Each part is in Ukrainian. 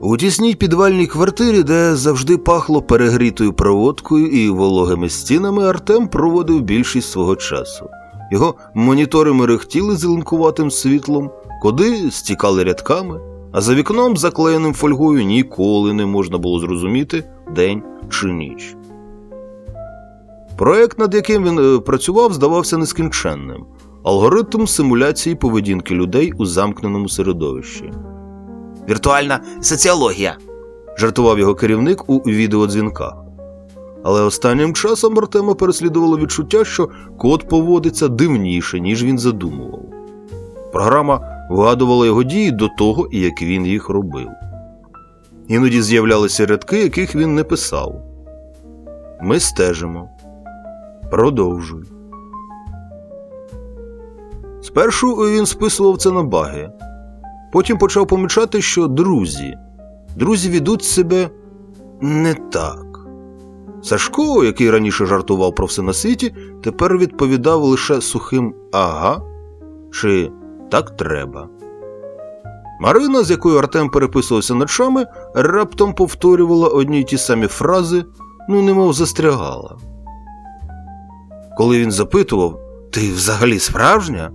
У тісній підвальній квартирі, де завжди пахло перегрітою проводкою і вологими стінами, Артем проводив більшість свого часу. Його монітори мерехтіли зеленкуватим світлом, коди стікали рядками, а за вікном, заклеєним фольгою, ніколи не можна було зрозуміти день чи ніч. Проект, над яким він е, працював, здавався нескінченним алгоритм симуляції поведінки людей у замкненому середовищі. Віртуальна соціологія. жартував його керівник у відеодзвінках. Але останнім часом Артема переслідувало відчуття, що код поводиться дивніше, ніж він задумував. Програма вигадувала його дії до того, як він їх робив. Іноді з'являлися рядки, яких він не писав. Ми стежимо. Продовжуй. Спершу він списував це на баги. Потім почав помічати, що друзі. Друзі ведуть себе не так. Сашко, який раніше жартував про все на світі, тепер відповідав лише сухим ага чи так треба. Марина, з якою Артем переписувався ночами, раптом повторювала одні й ті самі фрази, ну немов застрягала. Коли він запитував Ти взагалі справжня?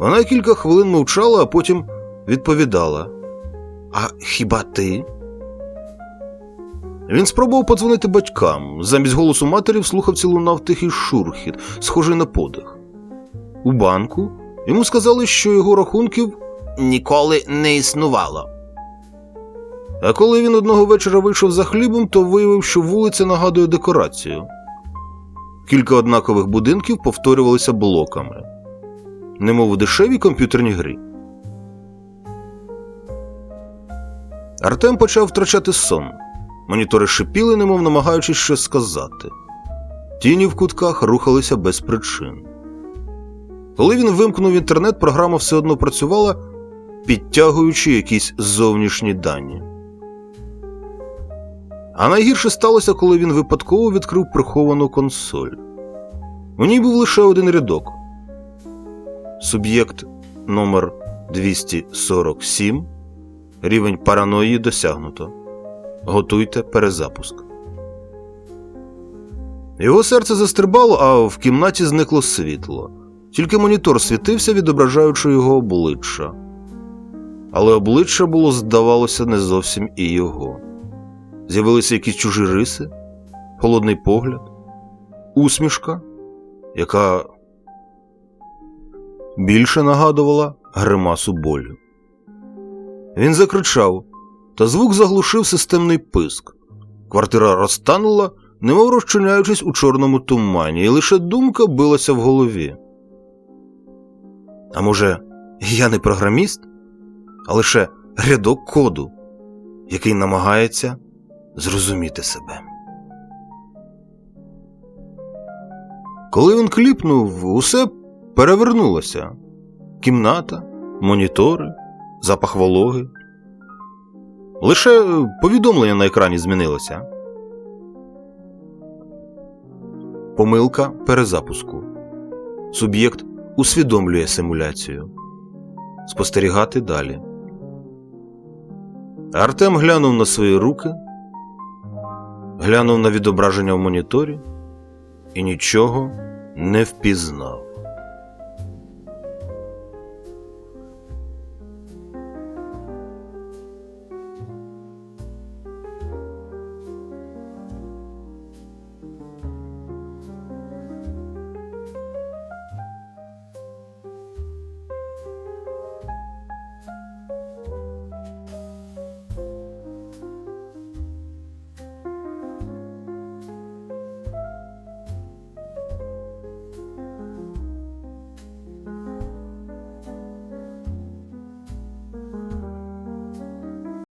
Вона кілька хвилин мовчала, а потім відповідала А хіба ти? Він спробував подзвонити батькам. Замість голосу матері в слухавці лунав тихий шурхіт, схожий на подих. У банку йому сказали, що його рахунків, Ніколи не існувало. а коли він одного вечора вийшов за хлібом, то виявив, що вулиця нагадує декорацію. Кілька однакових будинків повторювалися блоками, немов у дешевій комп'ютерній Артем почав втрачати сон. Монітори шипіли, немов намагаючись щось сказати. Тіні в кутках рухалися без причин. Коли він вимкнув інтернет, програма все одно працювала, підтягуючи якісь зовнішні дані. А найгірше сталося, коли він випадково відкрив приховану консоль. У ній був лише один рядок. Суб'єкт номер 247. Рівень параної досягнуто. Готуйте перезапуск. Його серце застрибало, а в кімнаті зникло світло. Тільки монітор світився, відображаючи його обличчя. Але обличчя було, здавалося, не зовсім і його. З'явилися якісь чужі риси, холодний погляд, усмішка, яка більше нагадувала гримасу болю. Він закричав, та звук заглушив системний писк. Квартира розтанула, немов розчиняючись у чорному тумані, і лише думка билася в голові. А може, я не програміст, а лише рядок коду, який намагається зрозуміти себе. Коли він кліпнув, усе перевернулося: кімната, монітори, запах вологи. Лише повідомлення на екрані змінилося. Помилка перезапуску. Суб'єкт усвідомлює симуляцію. Спостерігати далі. Артем глянув на свої руки, глянув на відображення в моніторі і нічого не впізнав.